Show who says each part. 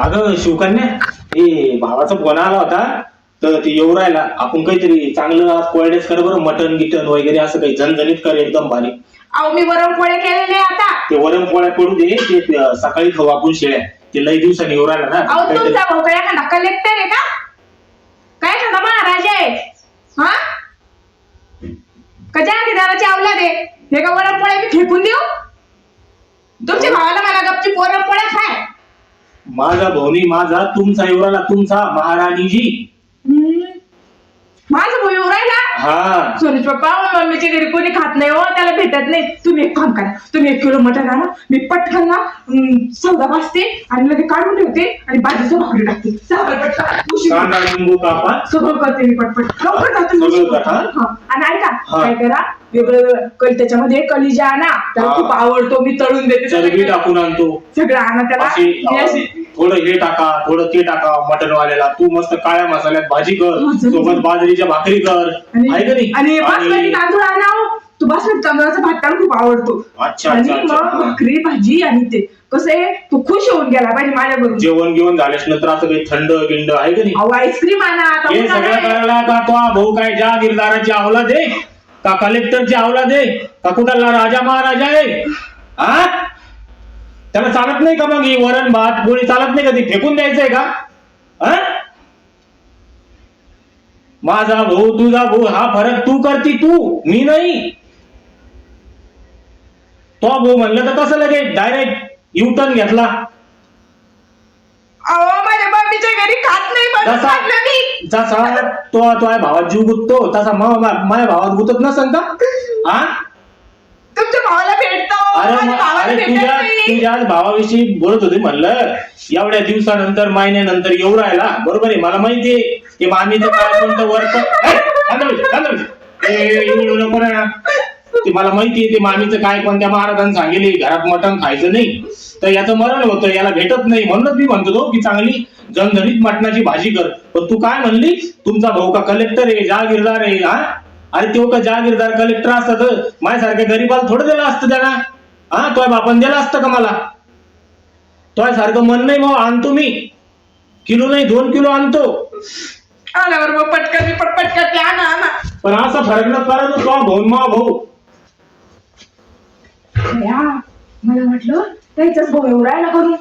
Speaker 1: अगं शिवकन्या हे भावाचा फोन आला होता तर ते येऊ राहिला. आपण काहीतरी चांगलं आज कोरडेच कर बरं मटन गिटन वगैरे असं काही झणझणीत कर एकदम भारी.
Speaker 2: अहो मी वरण पोळे केलेले आता.
Speaker 1: ते वरण पोळ्या पडू दे ते सकाळी खाऊ आपण शेळ्या. ते लई दिवसांनी येऊ राहिला ना.
Speaker 2: अहो
Speaker 1: काहीतरी-
Speaker 2: तुमचा भाऊ काय एखादा कलेक्टर आहे का? काय एखादा महाराजा आहे? हा? का जहागीरदाराची अवलाद आहे? हे का वरण पोळ्या मी फेकून देऊ? तुमच्या भावाला मला गपची वरण पोळ्या खाय.
Speaker 1: माझा भाऊनी माझा तुमचा राहिला तुमचा महाराणीजी.
Speaker 2: माझा भाऊ राहिला
Speaker 1: हा.
Speaker 2: सोनीच पप्पा मम्मीच्या घरी कोणी खात नाही हो त्याला भेटत नाही. तुम्ही एक काम करा तुम्ही एक किलो मटण आणा मी पटकन ना अं, सौदा वाजते आणि लगे काढून ठेवते आणि भाजीचं भाकरी टाकते. पटकन. उशीर.
Speaker 1: कांदा लिंबू कापा
Speaker 2: सगळं करते मी पटपट. लवकर जाते मी.
Speaker 1: सगळं करा, हा?
Speaker 2: आणि ऐका
Speaker 1: हा.
Speaker 2: काय करा वेगळं वेगळं कल त्याच्यामध्ये कलिजा आणा. त्याला
Speaker 1: हा.
Speaker 2: खूप आवडतो मी तळून देते.
Speaker 1: चरबी
Speaker 2: सगळं
Speaker 1: टाकून आणतो.
Speaker 2: सगळं आणा त्याला.
Speaker 1: अशी
Speaker 2: मी अशी
Speaker 1: अं, थोडं हे टाका थोडं ते टाका मटन वाल्याला तू मस्त काळ्या मसाल्यात भाजी कर. सोबत बाजरीच्या भाकरी कर.
Speaker 2: आणि
Speaker 1: आहे का नाही?
Speaker 2: आणि बासमती तांदूळ आणा हो. तो बासमती तांदूळाचा भात खूप आवडतो.
Speaker 1: अच्छा,
Speaker 2: आणि
Speaker 1: अच्छा, अच्छा.
Speaker 2: मग भाकरी भाजी आणि ते. कसं आहे? तो खुश होऊन गेला पाहिजे माझ्या बरोबर
Speaker 1: जेवण घेऊन झाल्यास नंतर असं काही थंड गिंड आहे का नाही?
Speaker 2: अहो आईस्क्रीम आणा. आता
Speaker 1: हे
Speaker 2: उन्हाळा
Speaker 1: सगळं
Speaker 2: आहे.
Speaker 1: करायला का तो भाऊ काय ज्या गिरदाराची आवला दे का कलेक्टरची आवला दे का कुठला राजा महाराजा आहे? हा त्याला चालत नाही का मग ही वरण भात पोळी चालत नाही का ती फेकून द्यायचंय का? हा? माझा भाऊ तुझा भाऊ हा फरक तू करती तू मी नाही. तो भाऊ म्हणलं तर कसं लगे डायरेक्ट युटर्न घेतला. जसा- तो तो भावात जीव गुततो तसा मा- मा- माझ्या भावात गुतत नसन का हा? अरे
Speaker 2: माझ्या
Speaker 1: मग-
Speaker 2: भावाला
Speaker 1: अरे
Speaker 2: भेटत
Speaker 1: तुझ्या
Speaker 2: नाही.
Speaker 1: तुझ्या आज भावाविषयी बोलत होते म्हणलं एवढ्या दिवसानंतर महिन्यानंतर येऊ राहिला. बरोबर आहे मला माहितीये ते मामीचं काय कोणतं वर्क ते मला माहितीये ते मामीचं काय कोणत्या महाराजांनी सांगितले घरात मटण खायचं नाही. तर याचं मरण होतं याला भेटत नाही. म्हणूनच मी म्हणतो तो की चांगली जनधनीत मटणाची भाजी कर. पण तू काय म्हणली? तुमचा भाऊ का कलेक्टर आहे जहागीरदार आहे हा? अरे तो का जहागीरदार कलेक्टर असता तर? माझ्यासारख्या गरीबाला थोडं दिलं असतं त्यांना हा तो बापान दिला असतं का मला? तो सारखं मन नाही भाऊ आणतो मी. किलो नाही दोन किलो आणतो.
Speaker 2: आल्यावर मग पटकन मी पटपट करते आणा आणा.
Speaker 1: पण असा फरक न करायचं तो भाऊ मा भाऊ.
Speaker 2: या, मला वाटलं त्याचाच भाऊ राहिला करून.